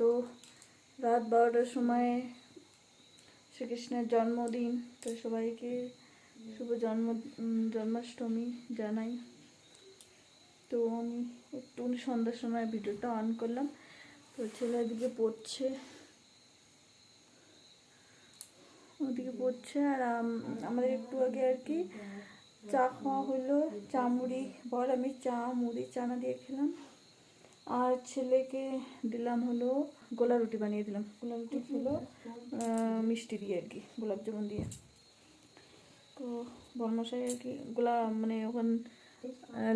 তো রাত বারোটার সময় শ্রীকৃষ্ণের জন্মদিন, তো সবাইকে শুভ জন্ম জন্মাষ্টমী জানাই। তো আমি একটু সন্ধ্যার সময় ভিডিওটা অন করলাম, তো ছেলে এদিকে পড়ছে। ওদিকে পড়ছে আর আমাদের একটু আগে আর কি চা খাওয়া হলো চা মুড়ি, বল আমি চা, মুড়ি, চানা দিয়ে খেলাম। আর ছেলেকে দিলাম হলো গোলা রুটি বানিয়ে দিলাম। গোলা রুটি আহ, মিষ্টি দিয়ে আর কি গোলাপ জামুন দিয়ে। তো বর্মশাই আর কি গোলা মানে ওখান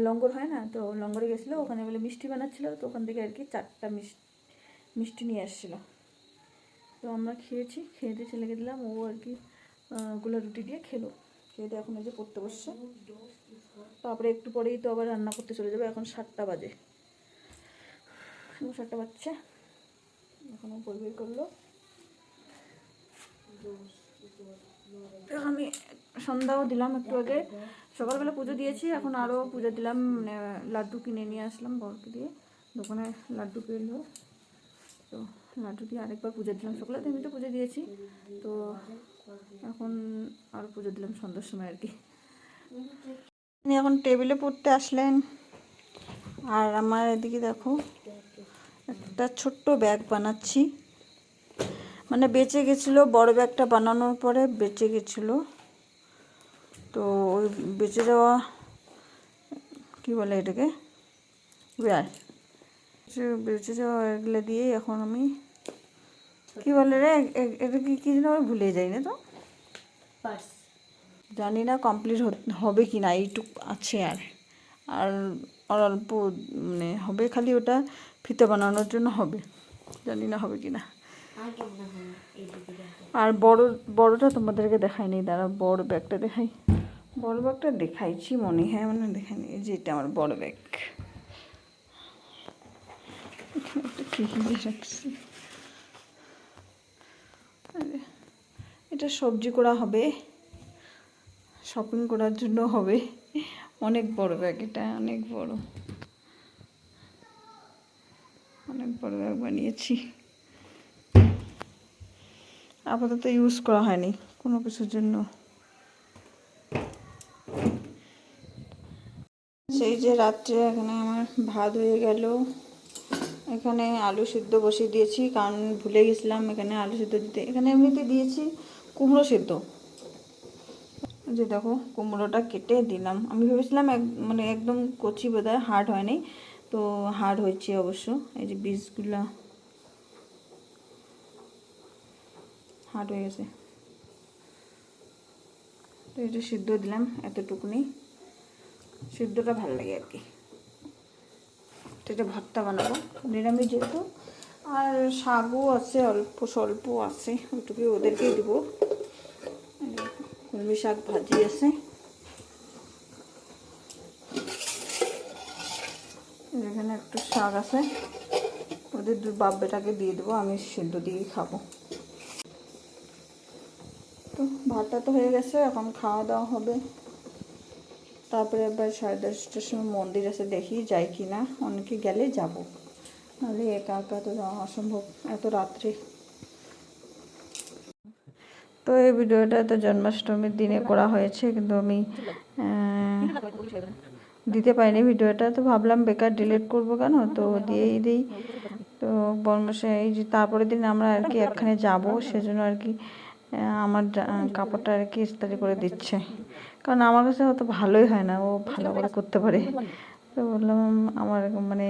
লঙ্গর হয় না তো লঙ্গরে গেছিল ওখানে বলে মিষ্টি বানাচ্ছিলো তো ওখান থেকে আর কি চারটা মিষ্টি মিষ্টি নিয়ে আসছিল। তো আমরা খেয়েছি খেয়ে দিয়ে ছেলেকে দিলাম ও আর কি গোলা রুটি দিয়ে খেলো। খেয়ে দিয়ে এখন এই যে পড়তে বসছে। তারপরে একটু পরেই তো আবার রান্না করতে চলে যাবে এখন সাতটা বাজে। সাতটা বাজছে এখন ও বই করল। আমি সন্ধ্যাও দিলাম একটু আগে। সকালবেলা পুজো দিয়েছি, এখন আরও পুজো দিলাম মানে লাড্ডু কিনে নিয়ে আসলাম বরকে দিয়ে। দোকানে লাড্ডু কিনলো তো লাড্ডু দিয়ে আরেকবার পুজো দিলাম। সকালে তো এমনিতে পুজো দিয়েছি। তো এখন আর পুজো দিলাম সন্ধ্যার সময় আর কি। এখন টেবিলে পড়তে আসলেন। আর আমার এদিকে দেখো একটা ছোট্ট ব্যাগ বানাচ্ছি। মানে বেঁচে গেছিল বড় ব্যাগটা বানানোর পরে বেঁচে গেছিল। তো ওই বেঁচে যাওয়া কি বলে এটাকে? ওয়ার বেঁচে যাওয়া এগুলো দিয়ে এখন আমি কি বলে রে? এটা কি কি যেন ভুলে যাই না তো? জানি না কমপ্লিট হবে কি না এইটুক আছে আর। আর আর অল্প মানে হবে খালি ওটা ফিতে বানানোর জন্য হবে। জানি না হবে কি না আর বড় বড়টা তোমাদেরকে দেখাইনি দাঁড়া বড় ব্যাগটা দেখাই। বড় ব্যাগটা দেখাইছি মনে হয় মানে দেখাইনি এই যে এটা আমার বড় ব্যাগ। রাখছি। এটা সবজি করা হবে শপিং করার জন্য হবে। অনেক বড় ব্যাগ এটা, অনেক বড়। অনেক বড় ব্যাগ বানিয়েছি। আপাতত ইউজ করা হয়নি কোনো কিছুর জন্য। সেই যে রাত্রে এখানে আমার ভাত হয়ে গেল। এখানে আলু সিদ্ধ বসিয়ে দিয়েছি, কারণ ভুলে গেছিলাম এখানে আলু সিদ্ধ দিতে। এখানে এমনিতে দিয়েছি কুমড়ো সিদ্ধ। যে দেখো, কুমড়োটা কেটে দিলাম। আমি ভেবেছিলাম এক মানে একদম কচি বোধহয়, হার্ড হয়নি। তো হার্ড হয়েছে অবশ্য। এই যে বীজগুলা হার্ড হয়ে গেছে। তো এটা সিদ্ধ দিলাম এতটুকুনি। সিদ্ধটা ভালো লাগে আর কি। তো এটা ভর্তা বানাবো, নিরামিষ যেহেতু। আর শাকও আছে, অল্প স্বল্প আছে। ওইটুকু ওদেরকেই দেবো। কলমি শাক ভাজি আছে। এখানে একটু শাক আছে। ওদের দু বাপ দিয়ে দেবো, আমি সিদ্ধ দিয়েই খাব। তো ভাতটা তো হয়ে গেছে, এখন খাওয়া দাওয়া হবে। তারপরে এবার সাড়ে দশটার সময় মন্দির আছে, দেখি যাই কি না অনেকে গেলে যাব। নাহলে একা একা তো যাওয়া অসম্ভব, এত রাত্রে। তো এই ভিডিওটা তো জন্মাষ্টমীর দিনে করা হয়েছে, কিন্তু আমি দিতে পারিনি ভিডিওটা। তো ভাবলাম বেকার ডিলিট করব কেন? তো দিয়েই দিই। তো বর্মশাই, এই যে তারপরের দিন আমরা আর কি একখানে যাব, সেজন্য আর কি আমার কাপড়টা আর কি ইস্তারি করে দিচ্ছে। কারণ আমার কাছে অত ভালোই হয় না, ও ভালো করে করতে পারে। তো বললাম, আমার মানে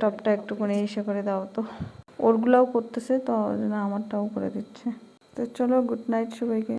টপটা একটুখানি ইসে করে দাও তো। ওরগুলাও করতেছে, তো ওই জন্য আমারটাও করে দিচ্ছে। তো চলো গুড নাইট সবাইকে।